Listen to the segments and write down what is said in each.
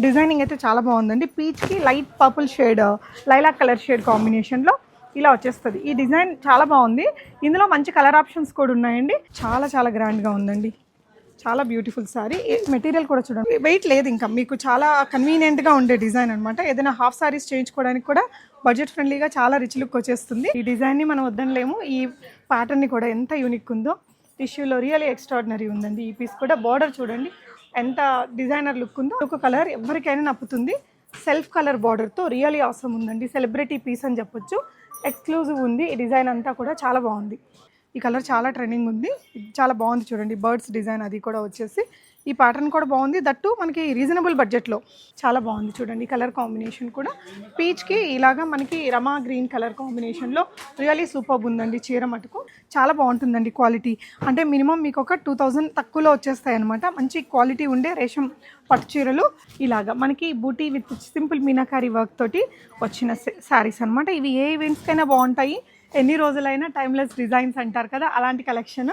Designing అయితే చాలా బాగుందండి. పీచ్కి light purple shade lilac colour shade కాంబినేషన్లో ఇలా వచ్చేస్తుంది. ఈ డిజైన్ చాలా బాగుంది. ఇందులో మంచి కలర్ ఆప్షన్స్ కూడా ఉన్నాయండి. చాలా చాలా గ్రాండ్గా ఉందండి. చాలా బ్యూటిఫుల్ సారీ మెటీరియల్ కూడా చూడండి. వెయిట్ లేదు ఇంకా. మీకు చాలా కన్వీనియంట్గా ఉండే డిజైన్ అనమాట ఏదైనా హాఫ్ సారీస్ చేయించుకోవడానికి కూడా బడ్జెట్ ఫ్రెండ్లీగా చాలా రిచ్ లుక్ వచ్చేస్తుంది. ఈ డిజైన్ని మనం వద్దనలేము. ఈ ప్యాటర్న్ని కూడా ఎంత యూనిక్ ఉందో. టిష్యూలో రియల్లీ ఎక్స్ట్రాడినరీ ఉందండి. ఈ పీస్ కూడా. బార్డర్ చూడండి. ఎంత డిజైనర్ లుక్ ఉందో ఒక కలర్ ఎవరికైనా నప్పుతుంది. సెల్ఫ్ కలర్ బార్డర్తో రియల్లీ అవసరం ఉందండి. సెలబ్రిటీ పీస్ అని చెప్పొచ్చు. ఎక్స్క్లూజివ్ ఉంది. ఈ డిజైన్ అంతా కూడా చాలా బాగుంది. ఈ కలర్ చాలా ట్రెండింగ్ ఉంది. చాలా బాగుంది చూడండి. బర్డ్స్ డిజైన్ అది కూడా వచ్చేసి. ఈ ప్యాటర్న్ కూడా బాగుంది. దట్టు మనకి రీజనబుల్ బడ్జెట్లో చాలా బాగుంది చూడండి కలర్ కాంబినేషన్ కూడా. పీచ్కి ఇలాగా మనకి రమా గ్రీన్ కలర్ కాంబినేషన్లో రియలీ సూపర్ ఉందండి చీర మటుకు. చాలా బాగుంటుందండి క్వాలిటీ అంటే మినిమం మీకు ఒక టూ థౌజండ్ తక్కువలో వచ్చేస్తాయి అనమాట మంచి క్వాలిటీ ఉండే రేషం పట్టు చీరలు ఇలాగా. మనకి బూటీ విత్ సింపుల్ మీనాకారి వర్క్ తోటి వచ్చిన శారీస్ అనమాట ఇవి ఏ ఈవెంట్స్కైనా బాగుంటాయి. ఎన్ని రోజులైనా టైమ్లెస్ డిజైన్స్ అంటారు కదా అలాంటి కలెక్షన్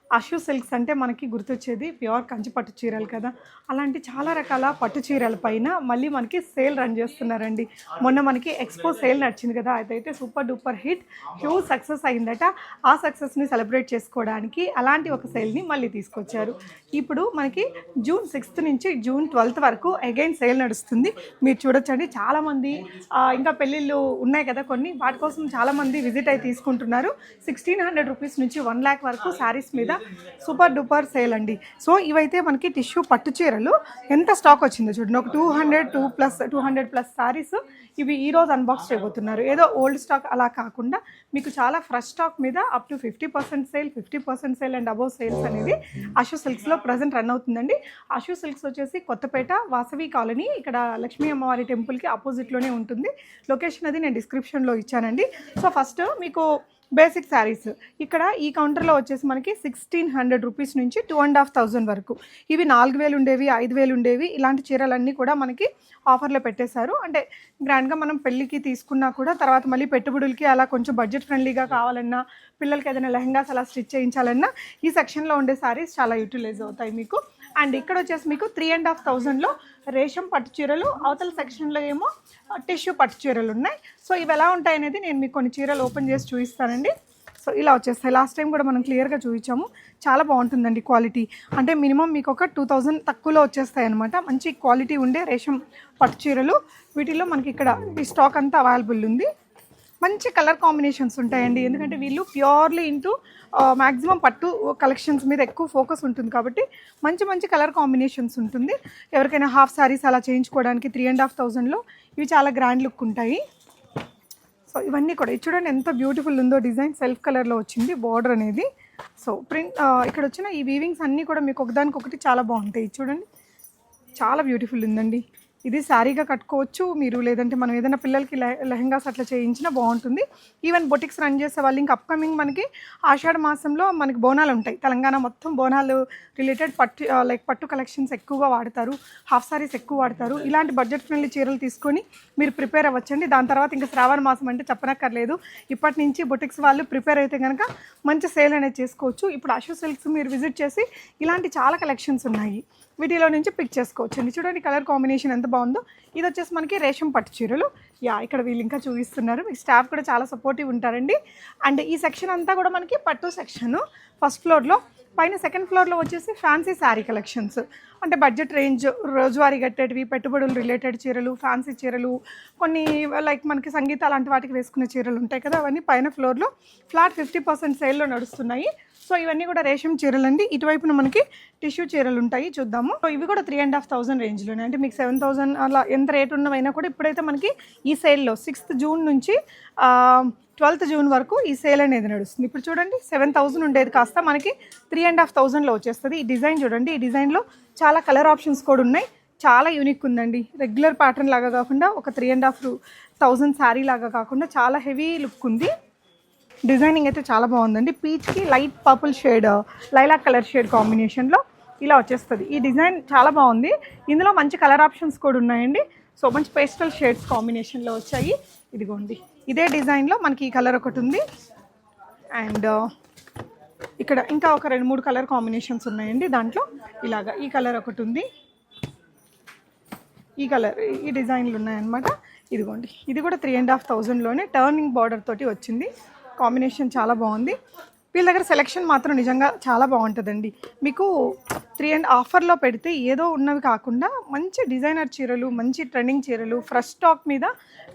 అషు సిల్క్స్ అంటే మనకి గుర్తొచ్చేది ప్యూర్ కంచి పట్టు చీరలు కదా. అలాంటి చాలా రకాల పట్టు చీరల పైన మళ్ళీ మనకి సేల్ రన్ చేస్తున్నారండి. మొన్న మనకి ఎక్స్పో సేల్ నడిచింది కదా అదైతే super duper hit huge success అయిందట. ఆ సక్సెస్ని సెలబ్రేట్ చేసుకోవడానికి అలాంటి ఒక సేల్ని మళ్ళీ తీసుకొచ్చారు. ఇప్పుడు మనకి జూన్ సిక్స్త్ నుంచి జూన్ ట్వెల్త్ వరకు అగైన్ సేల్ నడుస్తుంది. మీరు చూడొచ్చండి. చాలామంది ఇంకా పెళ్ళిళ్ళు ఉన్నాయి కదా కొన్ని. వాటి కోసం చాలామంది విజిట్ అయి తీసుకుంటున్నారు. సిక్స్టీన్ హండ్రెడ్ రూపీస్ నుంచి వన్ ల్యాక్ వరకు శారీస్ మీద సూపర్ డూపర్ సేల్ అండి. సో ఇవైతే మనకి టిష్యూ పట్టు చీరలు. ఎంత స్టాక్ వచ్చిందో చూడండి. ఒక two hundred two plus two hundred plus saris ఇవి ఈ రోజు అన్బాక్స్ చేయబోతున్నారు. ఏదో ఓల్డ్ స్టాక్ అలా కాకుండా మీకు చాలా ఫ్రెష్ స్టాక్ మీద up to fifty percent sale fifty percent sale and above sales అనేది అశు సిల్క్స్లో ప్రజెంట్ రన్ అవుతుందండి. అశు సిల్క్స్ వచ్చేసి కొత్తపేట వాసవి కాలనీ. ఇక్కడ లక్ష్మీ అమ్మవారి టెంపుల్కి ఆపోజిట్లోనే ఉంటుంది. లొకేషన్ అది నేను డిస్క్రిప్షన్లో ఇచ్చానండి. సో ఫస్ట్ మీకు బేసిక్ శారీస్ ఇక్కడ ఈ కౌంటర్లో వచ్చేసి మనకి సిక్స్టీన్ హండ్రెడ్ రూపీస్ నుంచి టూ అండ్ హాఫ్ థౌజండ్ వరకు. ఇవి నాలుగు వేలు ఉండేవి ఐదు వేలు ఉండేవి. ఇలాంటి చీరలన్నీ కూడా మనకి ఆఫర్లో పెట్టేశారు. అంటే గ్రాండ్గా మనం పెళ్ళికి తీసుకున్నా కూడా తర్వాత మళ్ళీ పెట్టుబడులకి అలా కొంచెం బడ్జెట్ ఫ్రెండ్లీగా కావాలన్నా పిల్లలకి ఏదైనా లెహంగాస్ అలా స్టిచ్ చేయించాలన్నా ఈ సెక్షన్లో ఉండే శారీస్ చాలా యూటిలైజ్ అవుతాయి మీకు. అండ్ ఇక్కడ వచ్చేసి మీకు త్రీ అండ్ హాఫ్ థౌజండ్లో రేషం పట్టు చీరలు అవతల సెక్షన్లో ఏమో టిష్యూ పట్టు చీరలు ఉన్నాయి. సో ఇవి ఎలా ఉంటాయి అనేది నేను మీకు కొన్ని చీరలు ఓపెన్ చేసి చూపిస్తానండి. సో ఇలా వచ్చేస్తాయి. లాస్ట్ టైం కూడా మనం క్లియర్గా చూపించాము. చాలా బాగుంటుందండి క్వాలిటీ అంటే మినిమం మీకు ఒక టూ థౌజండ్ తక్కువలో వచ్చేస్తాయి అనమాట మంచి క్వాలిటీ ఉండే రేషం పట్టు చీరలు వీటిల్లో మనకి ఇక్కడ ఈ స్టాక్ అంతా అవైలబుల్ ఉంది. మంచి కలర్ కాంబినేషన్స్ ఉంటాయండి. ఎందుకంటే వీళ్ళు ప్యూర్లీ ఇంటూ మ్యాక్సిమం పట్టు కలెక్షన్స్ మీద ఎక్కువ ఫోకస్ ఉంటుంది కాబట్టి మంచి మంచి కలర్ కాంబినేషన్స్ ఉంటుంది. ఎవరికైనా హాఫ్ సారీస్ అలా చేయించుకోవడానికి త్రీ అండ్ హాఫ్ థౌజండ్లో ఇవి చాలా గ్రాండ్ లుక్ ఉంటాయి. సో ఇవన్నీ కూడా. ఇది చూడండి ఎంత బ్యూటిఫుల్ ఉందో డిజైన్. సెల్ఫ్ కలర్లో వచ్చింది బార్డర్ అనేది. సో ప్రింట్ ఇక్కడ వచ్చిన ఈ వీవింగ్స్ అన్నీ కూడా మీకు ఒకదానికి ఒకటి చాలా బాగుంటాయి. చూడండి. చాలా బ్యూటిఫుల్ ఉందండి. ఇది శారీగా కట్టుకోవచ్చు మీరు లేదంటే మనం ఏదైనా పిల్లలకి లె- లెహంగాస్ అట్లా చేయించినా బాగుంటుంది. ఈవెన్ బొటిక్స్ రన్ చేసే వాళ్ళు ఇంకా అప్కమింగ్ మనకి ఆషాఢ మాసంలో మనకి బోనాలు ఉంటాయి. తెలంగాణ మొత్తం బోనాలు రిలేటెడ్ పట్టు లైక్ పట్టు కలెక్షన్స్ ఎక్కువగా వాడతారు. హాఫ్ సారీస్ ఎక్కువ వాడతారు. ఇలాంటి బడ్జెట్ ఫ్రెండ్లీ చీరలు తీసుకొని మీరు ప్రిపేర్ అవ్వచ్చండి. దాని తర్వాత ఇంకా శ్రావణ మాసం అంటే చెప్పనక్కర్లేదు. ఇప్పటి నుంచి బొటిక్స్ వాళ్ళు ప్రిపేర్ అయితే కనుక మంచి సేల్ అనేది చేసుకోవచ్చు. ఇప్పుడు అశోక్ సిల్క్స్ మీరు విజిట్ చేసి ఇలాంటి చాలా కలెక్షన్స్ ఉన్నాయి. వీటిలో నుంచి పిక్ చేసుకోవచ్చు. అండి. చూడండి కలర్ కాంబినేషన్ ఎంత బాగుందో. ఇది వచ్చేసి మనకి రేషం పట్టు చీరలు. యా ఇక్కడ వీళ్ళు ఇంకా చూపిస్తున్నారు. మీకు స్టాఫ్ కూడా చాలా సపోర్టివ్ ఉంటారండి. అండ్ ఈ సెక్షన్ అంతా కూడా మనకి పట్టు సెక్షన్ ఫస్ట్ ఫ్లోర్లో పైన సెకండ్ ఫ్లోర్లో వచ్చేసి ఫ్యాన్సీ శారీ కలెక్షన్స్ అంటే బడ్జెట్ రేంజ్ రోజువారీ కట్టేటివి పెట్టుబడులు రిలేటెడ్ చీరలు ఫ్యాన్సీ చీరలు కొన్ని లైక్ మనకి సంగీత అలాంటి వాటికి వేసుకునే చీరలు ఉంటాయి కదా అవన్నీ పైన ఫ్లోర్లో ఫ్లాట్ ఫిఫ్టీ పర్సెంట్ సేల్లో నడుస్తున్నాయి. సో ఇవన్నీ కూడా రేషం చీరలు అండి ఇటువైపున మనకి టిష్యూ చీరలు ఉంటాయి చూద్దాము. సో ఇవి కూడా త్రీ అండ్ హాఫ్ థౌసండ్ రేంజ్లోనే అంటే మీకు సెవెన్ థౌసండ్ అలా ఎంత రేట్ ఉన్నవైనా కూడా ఇప్పుడైతే మనకి ఈ సేల్లో సిక్స్త్ జూన్ నుంచి ట్వెల్త్ జూన్ వరకు ఈ సేల్ అనేది నడుస్తుంది. ఇప్పుడు చూడండి సెవెన్ థౌసండ్ ఉండేది కాస్త మనకి త్రీ అండ్ హాఫ్ థౌసండ్లో వచ్చేస్తుంది. ఈ డిజైన్ చూడండి ఈ డిజైన్లో చాలా కలర్ ఆప్షన్స్ కూడా ఉన్నాయి. చాలా యూనిక్ ఉందండి. రెగ్యులర్ ప్యాటర్న్ లాగా కాకుండా ఒక three and half thousand sari లాగా కాకుండా చాలా హెవీ లుక్ ఉంది. డిజైనింగ్ అయితే చాలా బాగుందండి. పీచ్కి light purple shade lilac colour shade కాంబినేషన్లో ఇలా వచ్చేస్తుంది. ఈ డిజైన్ చాలా బాగుంది. ఇందులో మంచి కలర్ ఆప్షన్స్ కూడా ఉన్నాయండి. సో మంచి పేస్టల్ షేడ్స్ కాంబినేషన్లో వచ్చాయి. ఇదిగోండి. ఇదే డిజైన్లో మనకి ఈ కలర్ ఒకటి ఉంది. అండ్ ఇక్కడ ఇంకా ఒక రెండు మూడు కలర్ కాంబినేషన్స్ ఉన్నాయండి దాంట్లో. ఇలాగా ఈ కలర్ ఒకటి ఉంది. ఈ కలర్ ఈ డిజైన్లు ఉన్నాయన్నమాట. ఇదిగోండి ఇది కూడా త్రీ అండ్ హాఫ్ థౌజండ్లోనే టర్నింగ్ బార్డర్ తోటి వచ్చింది. కాంబినేషన్ చాలా బాగుంది. వీళ్ళ దగ్గర సెలెక్షన్ మాత్రం నిజంగా చాలా బాగుంటుందండి. మీకు త్రీ అండ్ ఆఫర్లో పెడితే ఏదో ఉన్నవి కాకుండా మంచి డిజైనర్ చీరలు మంచి ట్రెండింగ్ చీరలు ఫ్రెష్ స్టాక్ మీద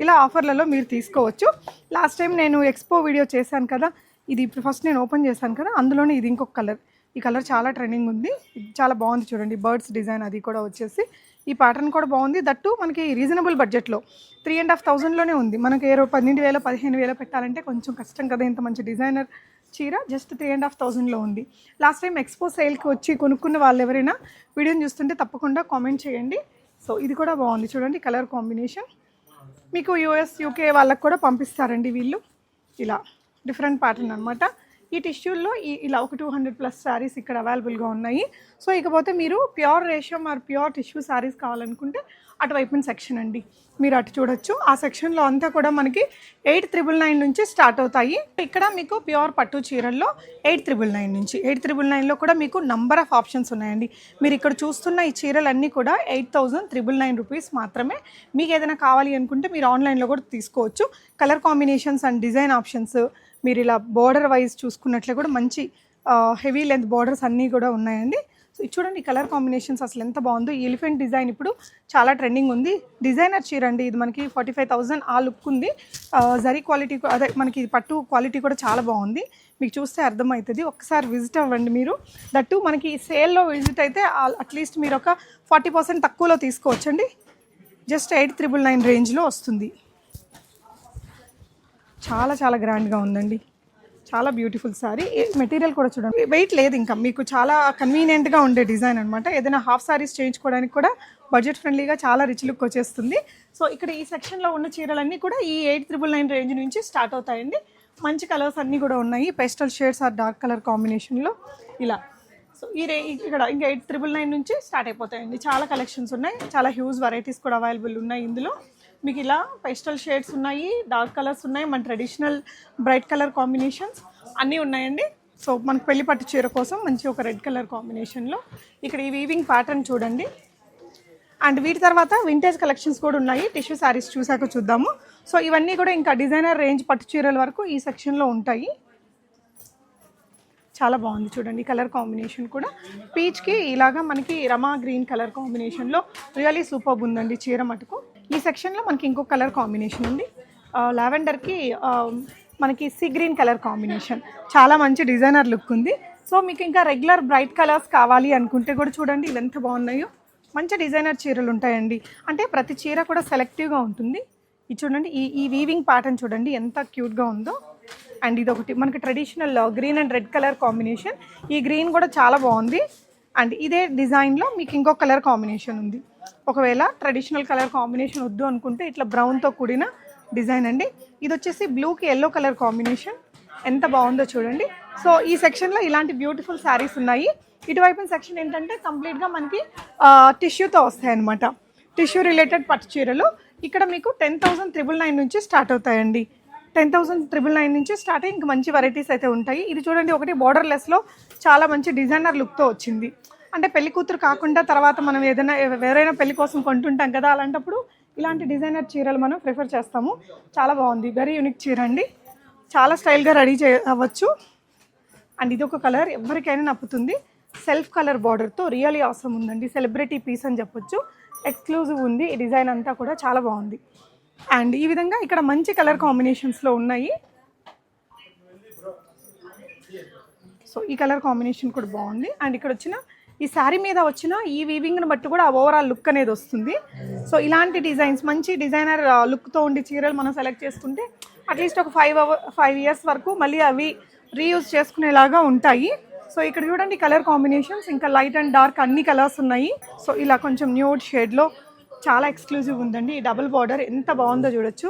ఇలా ఆఫర్లలో మీరు తీసుకోవచ్చు. లాస్ట్ టైం నేను ఎక్స్పో వీడియో చేశాను కదా ఇది ఇప్పుడు ఫస్ట్ నేను ఓపెన్ చేశాను కదా అందులోనే ఇది ఇంకొక కలర్ ఈ కలర్ చాలా ట్రెండింగ్ ఉంది. చాలా బాగుంది చూడండి బర్డ్స్ డిజైన్ అది కూడా వచ్చేసి. ఈ ప్యాటర్న్ కూడా బాగుంది. దట్టు మనకి రీజనబుల్ బడ్జెట్లో త్రీ అండ్ హాఫ్ థౌజండ్లోనే ఉంది. మనకి ఏ పన్నెండు వేల పదిహేను వేల పెట్టాలంటే కొంచెం కష్టం కదా ఇంత మంచి డిజైనర్ చీర. జస్ట్ త్రీ అండ్ హాఫ్ థౌజండ్లో ఉంది. లాస్ట్ టైం ఎక్స్పో సేల్కి వచ్చి కొనుక్కున్న వాళ్ళు ఎవరైనా వీడియోని చూస్తుంటే తప్పకుండా కామెంట్ చేయండి. సో ఇది కూడా బాగుంది చూడండి కలర్ కాంబినేషన్ మీకు యూఎస్ యూకే వాళ్ళకి కూడా పంపిస్తారండి వీళ్ళు. ఇలా. డిఫరెంట్ ప్యాటర్న్ అనమాట ఈ టిష్యూల్లో ఈ ఇలా ఒక టూ హండ్రెడ్ ప్లస్ శారీస్ ఇక్కడ అవైలబుల్గా ఉన్నాయి. సో ఇకపోతే మీరు ప్యూర్ రేషం ఆర్ ప్యూర్ టిష్యూ శారీస్ కావాలనుకుంటే అటువైపున సెక్షన్ అండి. మీరు అటు చూడొచ్చు. ఆ సెక్షన్లో అంతా కూడా మనకి ఎయిట్ త్రిబుల్ నైన్ నుంచి స్టార్ట్ అవుతాయి. ఇక్కడ మీకు ప్యూర్ పట్టు చీరల్లో ఎయిట్ త్రిబుల్ నైన్ నుంచి ఎయిట్ త్రిబుల్ నైన్లో కూడా మీకు నంబర్ ఆఫ్ ఆప్షన్స్ ఉన్నాయండి. మీరు ఇక్కడ చూస్తున్న ఈ చీరలన్నీ కూడా eight thousand triple nine rupees మాత్రమే. మీకు ఏదైనా కావాలి అనుకుంటే మీరు ఆన్లైన్లో కూడా తీసుకోవచ్చు. Colour combinations and design options మీరు ఇలా బార్డర్ వైజ్ చూసుకున్నట్లే కూడా మంచి హెవీ లెంత్ బార్డర్స్ అన్నీ కూడా ఉన్నాయండి. సో ఇది చూడండి కలర్ కాంబినేషన్స్ అసలు ఎంత బాగుందో. ఎలిఫెంట్ డిజైన్ ఇప్పుడు చాలా ట్రెండింగ్ ఉంది. డిజైనర్ చీర అండి ఇది మనకి ఫార్టీ ఫైవ్ థౌజండ్ ఆ లుక్ ఉంది. జరీ క్వాలిటీ అదే మనకి పట్టు క్వాలిటీ కూడా చాలా బాగుంది. మీకు చూస్తే అర్థమవుతుంది. ఒకసారి విజిట్ అవ్వండి మీరు. దట్టు మనకి సేల్లో విజిట్ అయితే అట్లీస్ట్ మీరు ఒక ఫార్టీ పర్సెంట్ తక్కువలో తీసుకోవచ్చండి. జస్ట్ ఎయిట్ త్రిబుల్ నైన్ రేంజ్లో వస్తుంది. చాలా చాలా గ్రాండ్గా ఉందండి. చాలా బ్యూటిఫుల్ సారీ. మెటీరియల్ కూడా చూడండి. వెయిట్ లేదు ఇంకా. మీకు చాలా కన్వీనియంట్గా ఉండే డిజైన్ అనమాట ఏదైనా హాఫ్ సారీస్ చేయించుకోవడానికి కూడా బడ్జెట్ ఫ్రెండ్లీగా చాలా రిచ్ లుక్ వచ్చేస్తుంది. సో ఇక్కడ ఈ సెక్షన్లో ఉన్న చీరలన్నీ కూడా ఈ ఎయిట్ త్రిబుల్ నైన్ రేంజ్ నుంచి స్టార్ట్ అవుతాయండి. మంచి కలర్స్ అన్నీ కూడా ఉన్నాయి. Pastel shades or dark colour కాంబినేషన్లో ఇలా. సో ఈ రే ఇక్కడ ఇంకా ఎయిట్ త్రిబుల్ నైన్ నుంచి స్టార్ట్ అయిపోతాయండి. చాలా కలెక్షన్స్ ఉన్నాయి. చాలా హ్యూజ్ వెరైటీస్ కూడా అవైలబుల్ ఉన్నాయి ఇందులో. మీకు ఇలా పెస్టల్ షేడ్స్ ఉన్నాయి డార్క్ కలర్స్ ఉన్నాయి మన ట్రెడిషనల్ బ్రైట్ కలర్ కాంబినేషన్స్ అన్నీ ఉన్నాయండి. సో మనకు పెళ్ళి పట్టు చీర కోసం మంచి ఒక రెడ్ కలర్ కాంబినేషన్లో ఇక్కడ ఈ వీవింగ్ ప్యాటర్న్ చూడండి. అండ్ వీటి తర్వాత వింటేజ్ కలెక్షన్స్ కూడా ఉన్నాయి. టిష్యూ శారీస్ చూసాక చూద్దాము. సో ఇవన్నీ కూడా ఇంకా డిజైనర్ రేంజ్ పట్టు చీరల వరకు ఈ సెక్షన్లో ఉంటాయి. చాలా బాగుంది చూడండి కలర్ కాంబినేషన్ కూడా. పీచ్కి ఇలాగా మనకి రమా గ్రీన్ కలర్ కాంబినేషన్లో రియలీ సూపర్ ఉందండి చీర మటుకు. ఈ సెక్షన్లో మనకి ఇంకో కలర్ కాంబినేషన్ ఉంది. లావెండర్కి మనకి సీ గ్రీన్ కలర్ కాంబినేషన్. చాలా మంచి డిజైనర్ లుక్ ఉంది. సో మీకు ఇంకా రెగ్యులర్ బ్రైట్ కలర్స్ కావాలి అనుకుంటే కూడా చూడండి ఇవి ఎంత బాగున్నాయో. మంచి డిజైనర్ చీరలు ఉంటాయండి. అంటే ప్రతి చీర కూడా సెలెక్టివ్గా ఉంటుంది. ఇది చూడండి ఈ ఈ వీవింగ్ ప్యాటర్న్ చూడండి ఎంత క్యూట్గా ఉందో. అండ్ ఇది ఒకటి మనకి traditional green and red colour combination ఈ గ్రీన్ కూడా చాలా బాగుంది. అండ్ ఇదే డిజైన్లో మీకు ఇంకో కలర్ కాంబినేషన్ ఉంది. ఒకవేళ ట్రెడిషనల్ కలర్ కాంబినేషన్ వద్దు అనుకుంటే ఇట్లా బ్రౌన్తో కూడిన డిజైన్ అండి. ఇది వచ్చేసి బ్లూకి ఎల్లో కలర్ కాంబినేషన్ ఎంత బాగుందో చూడండి. సో ఈ సెక్షన్లో ఇలాంటి బ్యూటిఫుల్ శారీస్ ఉన్నాయి. ఇటువైపు సెక్షన్ ఏంటంటే కంప్లీట్గా మనకి టిష్యూతో వస్తాయన్నమాట. టిష్యూ రిలేటెడ్ పట్టు చీరలు ఇక్కడ మీకు టెన్ థౌసండ్ త్రిబుల్ నైన్ నుంచి స్టార్ట్ అవుతాయండి. టెన్ థౌసండ్ త్రిబుల్ నైన్ నుంచి స్టార్ట్ అయ్యి ఇంకా మంచి వెరైటీస్ అయితే ఉంటాయి. ఇది చూడండి ఒకటి బార్డర్లెస్లో చాలా మంచి డిజైనర్ లుక్తో వచ్చింది. అంటే పెళ్ళి కూతురు కాకుండా తర్వాత మనం ఏదైనా ఎవరైనా పెళ్ళి కోసం కొంటుంటాం కదా అలాంటప్పుడు ఇలాంటి డిజైనర్ చీరలు మనం ప్రిఫర్ చేస్తాము. చాలా బాగుంది. వెరీ యూనిక్ చీర అండి. చాలా స్టైల్గా రెడీ చే అవ్వచ్చు. అండ్ ఇది ఒక కలర్ ఎవరికైనా నప్పుతుంది. సెల్ఫ్ కలర్ బార్డర్తో రియలీ అవసరం ఉందండి. సెలబ్రిటీ పీస్ అని చెప్పొచ్చు. ఎక్స్క్లూజివ్ ఉంది. ఈ డిజైన్ అంతా కూడా చాలా బాగుంది. అండ్ ఈ విధంగా ఇక్కడ మంచి కలర్ కాంబినేషన్స్లో ఉన్నాయి. సో ఈ కలర్ కాంబినేషన్ కూడా బాగుంది. అండ్ ఇక్కడ వచ్చిన ఈ శారీ మీద వచ్చిన ఈ వీవింగ్ని బట్టి కూడా ఓవరాల్ లుక్ అనేది వస్తుంది. సో ఇలాంటి డిజైన్స్ మంచి డిజైనర్ లుక్తో ఉండి చీరలు మనం సెలెక్ట్ చేసుకుంటే అట్లీస్ట్ ఒక ఫైవ్ అవర్ ఫైవ్ ఇయర్స్ వరకు మళ్ళీ అవి రీయూజ్ చేసుకునేలాగా ఉంటాయి. సో ఇక్కడ చూడండి కలర్ కాంబినేషన్స్ ఇంకా లైట్ అండ్ డార్క్ అన్ని కలర్స్ ఉన్నాయి. సో ఇలా కొంచెం న్యూడ్ షేడ్లో చాలా ఎక్స్క్లూజివ్ ఉందండి. ఈ డబుల్ బార్డర్ ఎంత బాగుందో చూడొచ్చు.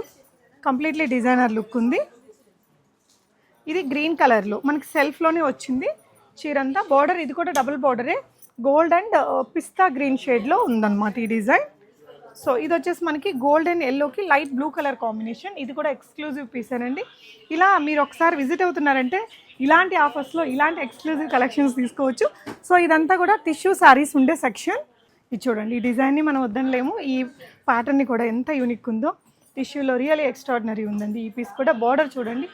కంప్లీట్లీ డిజైనర్ లుక్ ఉంది. ఇది గ్రీన్ కలర్లో మనకి సెల్ఫ్లోనే వచ్చింది. చీర అంతా బార్డర్ ఇది కూడా డబుల్ బార్డరే గోల్డ్ అండ్ పిస్తా గ్రీన్ షేడ్లో ఉందన్నమాట ఈ డిజైన్. సో ఇది వచ్చేసి మనకి గోల్డ్ అండ్ ఎల్లోకి లైట్ బ్లూ కలర్ కాంబినేషన్. ఇది కూడా ఎక్స్క్లూజివ్ పీస్ అండి ఇలా మీరు ఒకసారి విజిట్ అవుతున్నారంటే ఇలాంటి ఆఫర్స్లో ఇలాంటి ఎక్స్క్లూజివ్ కలెక్షన్స్ తీసుకోవచ్చు. సో ఇదంతా కూడా టిష్యూ శారీస్ ఉండే సెక్షన్. ఇది చూడండి ఈ డిజైన్ని మనం వద్దనలేము. ఈ ప్యాటర్న్ని కూడా ఎంత యూనిక్ ఉందో. టిష్యూలో రియల్లీ ఎక్స్ట్రాడినరీ ఉందండి. ఈ పీస్ కూడా బార్డర్ చూడండి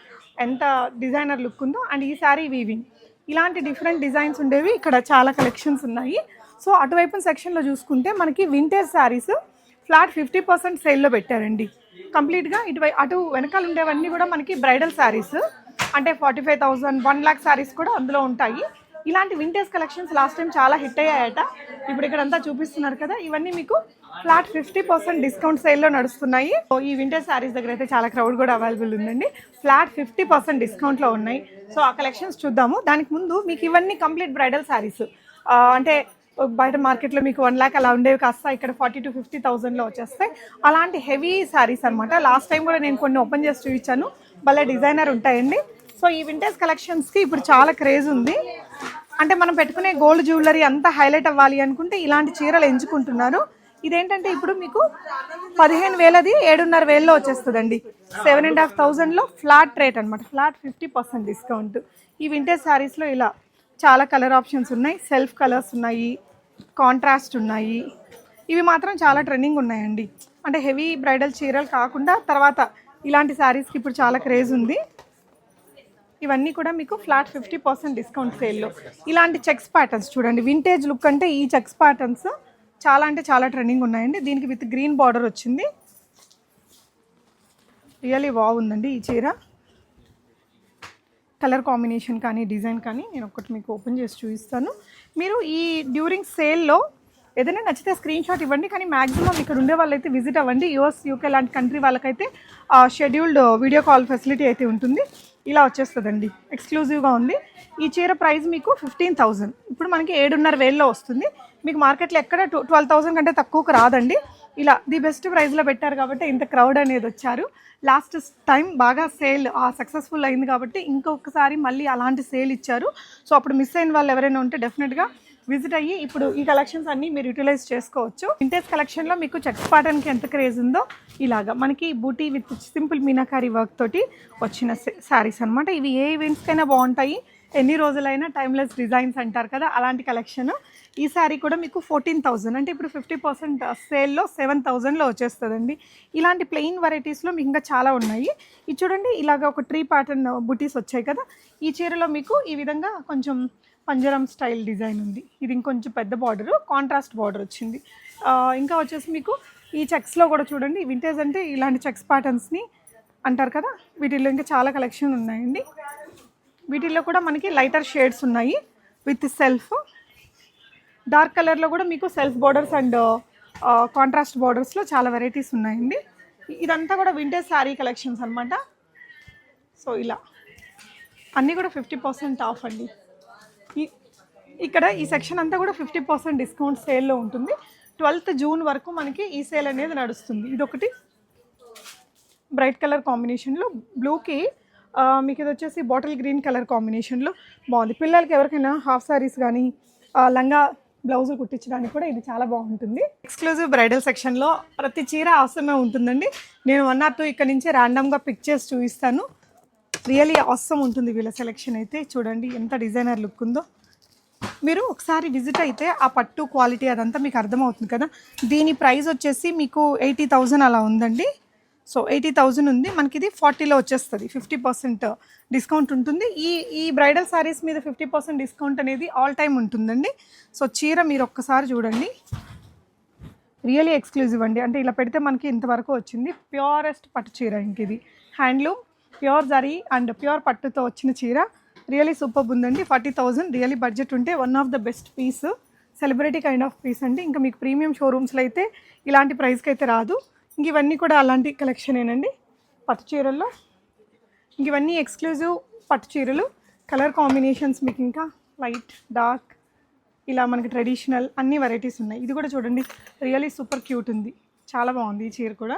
ఎంత డిజైనర్ లుక్ ఉందో. అండ్ ఈ శారీ వీవింగ్ ఇలాంటి డిఫరెంట్ డిజైన్స్ ఉండేవి. ఇక్కడ చాలా కలెక్షన్స్ ఉన్నాయి. సో అటువైపు సెక్షన్లో చూసుకుంటే మనకి vintage saris flat fifty percent సేల్లో పెట్టారండి. కంప్లీట్గా ఇటువై అటు వెనకాల ఉండేవన్నీ కూడా మనకి బ్రైడల్ శారీస్ అంటే forty five thousand one lakh saris కూడా అందులో ఉంటాయి. ఇలాంటి వింటేజ్ కలెక్షన్స్ లాస్ట్ టైం చాలా హిట్ అయ్యాయట. ఇప్పుడు ఇక్కడంతా చూపిస్తున్నారు కదా. ఇవన్నీ మీకు ఫ్లాట్ ఫిఫ్టీ పర్సెంట్ డిస్కౌంట్ సేల్లో నడుస్తున్నాయి. సో ఈ వింటర్ శారీస్ దగ్గర అయితే చాలా క్రౌడ్ కూడా అవైలబుల్ ఉందండి. ఫ్లాట్ ఫిఫ్టీ పర్సెంట్ డిస్కౌంట్లో ఉన్నాయి. సో ఆ కలెక్షన్స్ చూద్దాము. దానికి ముందు మీకు ఇవన్నీ కంప్లీట్ బ్రైడల్ శారీస్. అంటే బయట మార్కెట్లో మీకు వన్ ల్యాక్ అలా ఉండేవి కాస్త ఇక్కడ ఫార్టీ టు ఫిఫ్టీ థౌసండ్లో వచ్చేస్తాయి. అలాంటి హెవీ శారీస్ అనమాట లాస్ట్ టైం కూడా నేను కొన్ని ఓపెన్ చేసి చూపించాను. భలే డిజైనర్ ఉంటాయండి. సో ఈ వింటేజ్ కలెక్షన్స్కి ఇప్పుడు చాలా క్రేజ్ ఉంది. అంటే మనం పెట్టుకునే గోల్డ్ జ్యువెలరీ అంతా హైలైట్ అవ్వాలి అనుకుంటే ఇలాంటి చీరలు ఎంచుకుంటున్నారు. ఇదేంటంటే ఇప్పుడు మీకు పదిహేను వేలది ఏడున్నర వేలలో వచ్చేస్తుందండి. సెవెన్ అండ్ హాఫ్ థౌజండ్లో ఫ్లాట్ రేట్ అనమాట ఫ్లాట్ ఫిఫ్టీ పర్సెంట్ డిస్కౌంట్ ఈ వింటేజ్ శారీస్లో ఇలా చాలా కలర్ ఆప్షన్స్ ఉన్నాయి. సెల్ఫ్ కలర్స్ ఉన్నాయి కాంట్రాస్ట్ ఉన్నాయి. ఇవి మాత్రం చాలా ట్రెండింగ్ ఉన్నాయండి. అంటే హెవీ బ్రైడల్ చీరలు కాకుండా తర్వాత ఇలాంటి శారీస్కి ఇప్పుడు చాలా క్రేజ్ ఉంది. ఇవన్నీ కూడా మీకు ఫ్లాట్ ఫిఫ్టీ పర్సెంట్ డిస్కౌంట్ సేల్లో ఇలాంటి చెక్స్ ప్యాటర్న్స్ చూడండి. వింటేజ్ లుక్ అంటే ఈ చెక్స్ ప్యాటర్న్స్ చాలా అంటే చాలా ట్రెండింగ్ ఉన్నాయండి. దీనికి విత్ గ్రీన్ బార్డర్ వచ్చింది. రియలీ బాగుందండి ఈ చీర. కలర్ కాంబినేషన్ కానీ డిజైన్ కానీ నేను ఒకటి మీకు ఓపెన్ చేసి చూపిస్తాను. మీరు ఈ డ్యూరింగ్ సేల్లో ఏదైనా నచ్చితే స్క్రీన్ షాట్ ఇవ్వండి. కానీ మాక్సిమం ఇక్కడ ఉండే వాళ్ళైతే విజిట్ అవ్వండి. యూఎస్ యూకే లాంటి కంట్రీ వాళ్ళకైతే షెడ్యూల్డ్ వీడియో కాల్ ఫెసిలిటీ అయితే ఉంటుంది. ఇలా వచ్చేస్తుందండి. ఎక్స్క్లూజివ్గా ఉంది. ఈ చీర ప్రైస్ మీకు ఫిఫ్టీన్ థౌజండ్ ఇప్పుడు మనకి ఏడున్నర వేల్లో వస్తుంది. మీకు మార్కెట్లో ఎక్కడ టూ ట్వెల్వ్ థౌసండ్ కంటే తక్కువకు రాదండి. ఇలా ది బెస్ట్ ప్రైస్లో పెట్టారు కాబట్టి ఇంత క్రౌడ్ అనేది వచ్చారు. లాస్ట్ టైం బాగా సేల్ సక్సెస్ఫుల్ అయింది కాబట్టి ఇంకొకసారి మళ్ళీ అలాంటి సేల్ ఇచ్చారు. సో అప్పుడు మిస్ అయిన వాళ్ళు ఎవరైనా ఉంటే డెఫినెట్గా విజిట్ అయ్యి ఇప్పుడు ఈ కలెక్షన్స్ అన్ని మీరు యూటిలైజ్ చేసుకోవచ్చు. వింటేజ్ కలెక్షన్లో మీకు చెక్స్ పాటన్కి ఎంత క్రేజ్ ఉందో ఇలాగా. మనకి బూటీ విత్ సింపుల్ మీనాకారి వర్క్ తోటి వచ్చిన శారీస్ అనమాట ఇవి ఏ ఈవెంట్స్కైనా బాగుంటాయి. ఎన్ని రోజులైనా టైమ్లెస్ డిజైన్స్ అంటారు కదా అలాంటి కలెక్షన్ ఈ శారీ కూడా మీకు ఫోర్టీన్ థౌజండ్ అంటే ఇప్పుడు ఫిఫ్టీ పర్సెంట్ సేల్లో సెవెన్ థౌజండ్లో వచ్చేస్తుందండి. ఇలాంటి ప్లెయిన్ వెరైటీస్లో మీకు ఇంకా చాలా ఉన్నాయి. ఇది చూడండి ఇలాగ ఒక ట్రీ ప్యాటర్న్ బుటీస్ వచ్చాయి కదా. ఈ చీరలో మీకు ఈ విధంగా కొంచెం పంజరం స్టైల్ డిజైన్ ఉంది. ఇది ఇంకొంచెం పెద్ద బార్డర్ కాంట్రాస్ట్ బార్డర్ వచ్చింది. ఇంకా వచ్చేసి మీకు ఈ చెక్స్లో కూడా చూడండి. వింటేజ్ అంటే ఇలాంటి చెక్స్ ప్యాటర్న్స్ని అంటారు కదా? వీటిల్లో ఇంకా చాలా కలెక్షన్ ఉన్నాయండి. వీటిల్లో కూడా మనకి లైటర్ షేడ్స్ ఉన్నాయి విత్ సెల్ఫ్ డార్క్ కలర్లో కూడా మీకు సెల్ఫ్ బార్డర్స్ అండ్ కాంట్రాస్ట్ బార్డర్స్లో చాలా వెరైటీస్ ఉన్నాయండి. ఇదంతా కూడా వింటేజ్ శారీ కలెక్షన్స్ అనమాట సో ఇలా. అన్నీ కూడా ఫిఫ్టీ పర్సెంట్ ఆఫ్ అండి. ఇక్కడ ఈ సెక్షన్ అంతా కూడా ఫిఫ్టీ పర్సెంట్ డిస్కౌంట్ సేల్లో ఉంటుంది. ట్వెల్త్ జూన్ వరకు మనకి ఈ సేల్ అనేది నడుస్తుంది. ఇదొకటి. బ్రైట్ కలర్ కాంబినేషన్లో బ్లూకి మీకు ఇది వచ్చేసి బాటిల్ గ్రీన్ కలర్ కాంబినేషన్లో బాగుంది పిల్లలకి ఎవరికైనా హాఫ్ సారీస్ కానీ లంగా బ్లౌజులు కుట్టించడానికి కూడా ఇది చాలా బాగుంటుంది. ఎక్స్క్లూజివ్ బ్రైడల్ సెక్షన్లో ప్రతి చీర అవసరమే ఉంటుందండి. నేను వన్ ఆర్ టూ ఇక్కడ నుంచే ర్యాండమ్గా పిక్ చేసి చూపిస్తాను. రియలీ అవసరం ఉంటుంది వీళ్ళ సెలెక్షన్ అయితే. చూడండి ఎంత డిజైనర్ లుక్ ఉందో. మీరు ఒకసారి విజిట్ అయితే ఆ పట్టు క్వాలిటీ అదంతా మీకు అర్థమవుతుంది కదా. దీని ప్రైస్ వచ్చేసి మీకు ఎయిటీ థౌజండ్ అలా ఉందండి. సో ఎయిటీ థౌజండ్ ఉంది. మనకి ఇది ఫార్టీలో వచ్చేస్తుంది. ఫిఫ్టీ పర్సెంట్ డిస్కౌంట్ ఉంటుంది. ఈ ఈ బ్రైడల్ శారీస్ మీద ఫిఫ్టీ పర్సెంట్ డిస్కౌంట్ అనేది ఆల్ టైమ్ ఉంటుందండి. సో చీర మీరు ఒక్కసారి చూడండి. రియలీ ఎక్స్క్లూజివ్ అండి. అంటే ఇలా పెడితే మనకి ఇంతవరకు వచ్చింది. ప్యూరెస్ట్ పట్టు చీర ఇంక ఇది handloom pure zari and pure పట్టుతో వచ్చిన చీర. రియలీ సూపర్ ఉందండి. ఫార్టీ థౌజండ్ రియలీ బడ్జెట్ ఉంటే one of the best piece celebrity kind of piece అండి. ఇంకా మీకు ప్రీమియం షోరూమ్స్లో అయితే ఇలాంటి ప్రైస్కి అయితే రాదు. ఇంక ఇవన్నీ కూడా అలాంటి కలెక్షనేనండి పట్టు చీరల్లో. ఇంక ఇవన్నీ ఎక్స్క్లూజివ్ పట్టు చీరలు. కలర్ కాంబినేషన్స్ మీకు ఇంకా లైట్ డార్క్ ఇలా మనకి ట్రెడిషనల్ అన్ని వెరైటీస్ ఉన్నాయి. ఇది కూడా చూడండి. రియలీ సూపర్ క్యూట్ ఉంది. చాలా బాగుంది ఈ చీర కూడా.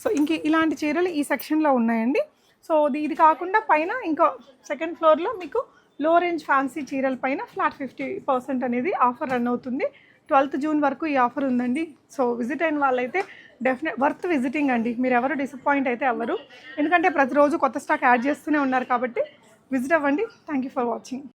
సో ఇంక ఇలాంటి చీరలు ఈ సెక్షన్లో ఉన్నాయండి. సో ఇది కాకుండా పైన ఇంకో సెకండ్ ఫ్లోర్లో మీకు లో రేంజ్ ఫ్యాన్సీ చీరల పైన ఫ్లాట్ ఫిఫ్టీ పర్సెంట్ అనేది ఆఫర్ రన్ అవుతుంది. ట్వెల్త్ జూన్ వరకు ఈ ఆఫర్ ఉందండి. సో విజిట్ అయిన వాళ్ళైతే డెఫినెట్ వర్త్ విజిటింగ్ అండి. మీరు ఎవరు డిసప్పాయింట్ అయితే అవ్వరు. ఎందుకంటే ప్రతిరోజు కొత్త స్టాక్ యాడ్ చేస్తూనే ఉన్నారు కాబట్టి విజిట్ అవ్వండి. Thank you for watching